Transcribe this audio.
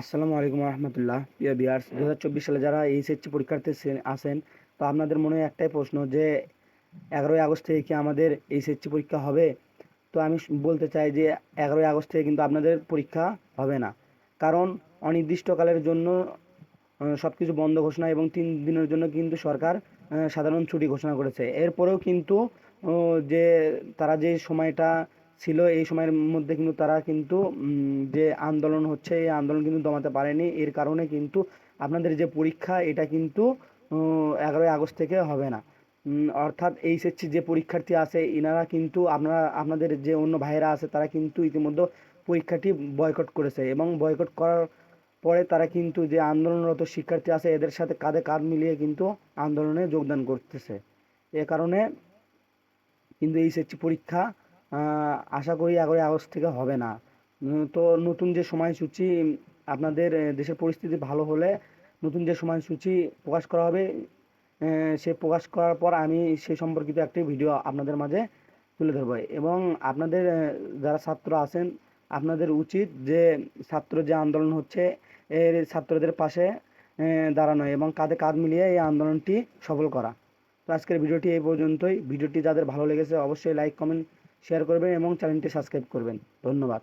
আসসালামু আলাইকুম রহমতুল্লাহ। প্রিয় বিয়ার্স দু হাজার চব্বিশ সালে যারা এইচএসসি পরীক্ষার্থী আছেন, তো আপনাদের মনে একটাই প্রশ্ন যে, এগারোই আগস্ট থেকে কি আমাদের এইচএসসি পরীক্ষা হবে? তো আমি বলতে চাই যে, এগারোই আগস্ট থেকে কিন্তু আপনাদের পরীক্ষা হবে না। কারণ অনির্দিষ্টকালের জন্য সব কিছু বন্ধ ঘোষণা এবং তিন দিনের জন্য কিন্তু সরকার সাধারণ ছুটি ঘোষণা করেছে। এরপরেও কিন্তু যে, তারা যে সময়টা ছিল এই সময়ের মধ্যে কিন্তু তারা কিন্তু যে আন্দোলন হচ্ছে, এই আন্দোলন কিন্তু দমাতে পারেনি। এর কারণে কিন্তু আপনাদের যে পরীক্ষা, এটা কিন্তু এগারোই আগস্ট থেকে হবে না। অর্থাৎ এইচএসসি যে পরীক্ষার্থী আছে এনারা কিন্তু আপনারা, আপনাদের যে অন্য ভাইয়েরা আছে, তারা কিন্তু ইতিমধ্যে পরীক্ষাটি বয়কট করেছে এবং বয়কট করার পরে তারা কিন্তু যে আন্দোলনরত শিক্ষার্থী আছে, এদের সাথে কাঁধে কাঁধ মিলিয়ে কিন্তু আন্দোলনে যোগদান করতেছে। এ কারণে কিন্তু এইচএসসি পরীক্ষা আশা করি এগারোই আগস্ট থেকে হবে না। তো নতুন যে সময়সূচি আপনাদের দেশের পরিস্থিতি ভালো হলে নতুন যে সময়সূচি প্রকাশ করা হবে সে প্রকাশ করার পর আমি সেই সম্পর্কিত একটি ভিডিও আপনাদের মাঝে তুলে ধরবো। এবং আপনাদের যারা ছাত্র আছেন, আপনাদের উচিত যে ছাত্র যে আন্দোলন হচ্ছে, এর ছাত্রদের পাশে দাঁড়ানো এবং কাঁধে কাঁধ মিলিয়ে এই আন্দোলনটি সফল করা। তো আজকের ভিডিওটি এই পর্যন্তই। ভিডিওটি যাদের ভালো লেগেছে, অবশ্যই লাইক কমেন্ট শেয়ার করবেন এবং চ্যানেলটি সাবস্ক্রাইব করবেন। ধন্যবাদ।